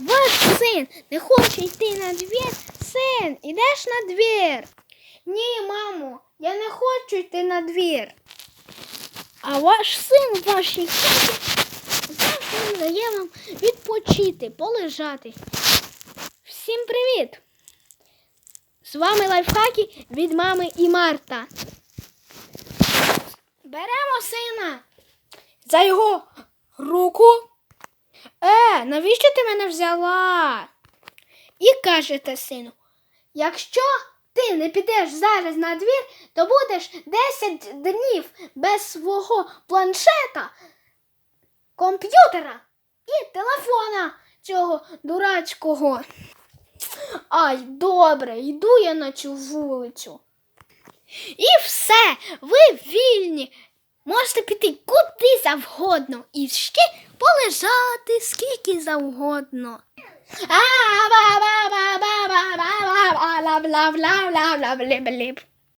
Ваш син не хоче йти на двір. Син, ідеш на двір. Ні, мамо, я не хочу йти на двір. А ваш син в вашій хаті завжди дає вам відпочити, полежати. Всім привіт! З вами лайфхаки від мами і Марта. Беремо сина за його навіщо ти мене взяла? І кажете сину, якщо ти не підеш зараз на двір, то будеш 10 днів без свого планшета, комп'ютера і телефона цього дурацького. Ай, добре, йду я на цю вулицю. І все, ви вільні. Можете піти завгодно і ще полежати скільки завгодно. А, ба, ба, ба, ба, ба, ба, ба, ба, бла, бла, бла, блі, блі.